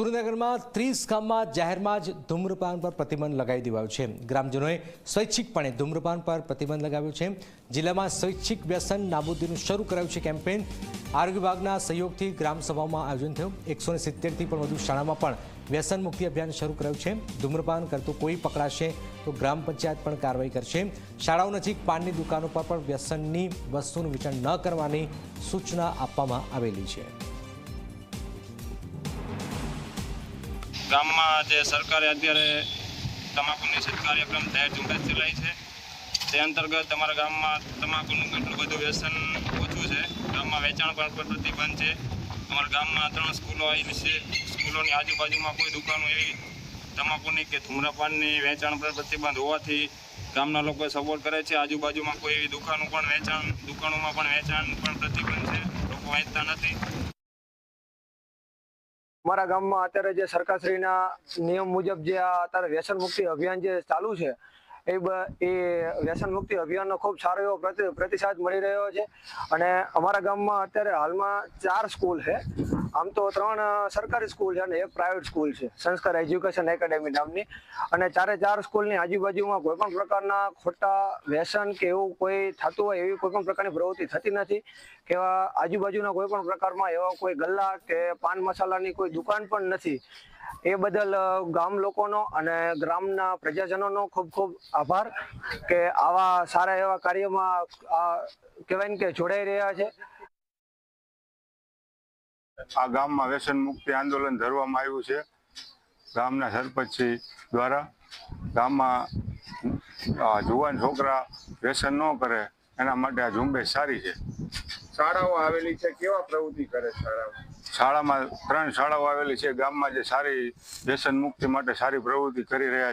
સુરેન્દ્રનગરમાં ત્રીસ ગામમાં જાહેરમાં જ ધૂમ્રપાન પર પ્રતિબંધ લગાવી દેવાયો છે. ગ્રામજનોએ સ્વૈચ્છિકપણે ધૂમ્રપાન પર પ્રતિબંધ લગાવ્યો છે. જિલ્લામાં સ્વૈચ્છિક વ્યસન નાબૂદીનું શરૂ કરાયું છે કેમ્પેન. આરોગ્ય વિભાગના સહયોગથી ગ્રામસભાઓમાં આયોજન થયું. એકસો ને સિત્તેરથી પણ વધુ શાળામાં પણ વ્યસન મુક્તિ અભિયાન શરૂ કરાયું છે. ધૂમ્રપાન કરતું કોઈ પકડાશે તો ગ્રામ પંચાયત પણ કાર્યવાહી કરશે. શાળાઓ નજીક પાનની દુકાનો પર પણ વ્યસનની વસ્તુનું વેચાણ ન કરવાની સૂચના આપવામાં આવેલી છે. ગામમાં જે સરકારે અત્યારે તમાકુ નિષેધ કાર્યક્રમ જાહેર ઝુંબેશ ચલાવી છે. તે અંતર્ગત અમારા ગામમાં તમાકુનું કેટલું બધું વ્યસન ઓછું છે. ગામમાં વેચાણ પર પ્રતિબંધ છે. અમારા ગામમાં ત્રણ સ્કૂલો આવેલી છે. સ્કૂલોની આજુબાજુમાં કોઈ દુકાનો એવી તમાકુની કે ધૂમ્રપાનની વેચાણ પર પ્રતિબંધ હોવાથી ગામના લોકો સપોર્ટ કરે છે. આજુબાજુમાં કોઈ એવી દુકાનો પણ વેચાણ, દુકાનોમાં પણ વેચાણ પણ પ્રતિબંધ છે. લોકો વેચતા નથી. અમારા ગામમાં અત્યારે જે સરકારશ્રીના નિયમ મુજબ જે અત્યારે વ્યસન મુક્તિ અભિયાન જે ચાલુ છે એ એ વ્યસન મુક્તિ અભિયાનનો ખૂબ સારો એવો પ્રતિ- પ્રતિસાદ મળી રહ્યો છે. અને અમારા ગામમાં અત્યારે હાલમાં ચાર સ્કૂલ છે. આમ તો ત્રણ સરકારી સ્કૂલ છે અને એક પ્રાઇવેટ સ્કૂલ છે. સંસ્કાર એજ્યુકેશન એકેડેમી નામની. અને ચારે ચાર સ્કૂલની આજુબાજુમાં કોઈ પણ પ્રકારના ખોટા વ્યસન કે એવું કોઈ થતું હોય એવી કોઈ પણ પ્રકારની પ્રવૃત્તિ થતી નથી. કેવા આજુબાજુના કોઈ પણ પ્રકારમાં એવા કોઈ ગલ્લા કે પાન મસાલાની કોઈ દુકાન પણ નથી. એ બદલ ગામ લોકોનો અને ગ્રામના પ્રજાજનોનો ખૂબ ખૂબ આભાર કે આવા સારા એવા કાર્યમાં કહેવાય કે જોડાઈ રહ્યા છે. આ ગામમાં વ્યસન મુક્તિ આંદોલન ધરવામાં આવ્યું છે. ગામના સરપંચશ્રી દ્વારા ગામમાં જુવાન છોકરા વ્યસન ન કરે, એના માટે આ ઝુંબેશ સારી છે. શાળાઓ આવેલી છે, કેવા પ્રવૃત્તિ કરે શાળાઓ? શાળામાં ત્રણ શાળાઓ આવેલી છે, ગામમાં જે સારી વ્યસન મુક્તિ માટે સારી પ્રવૃત્તિ કરી રહ્યા છે.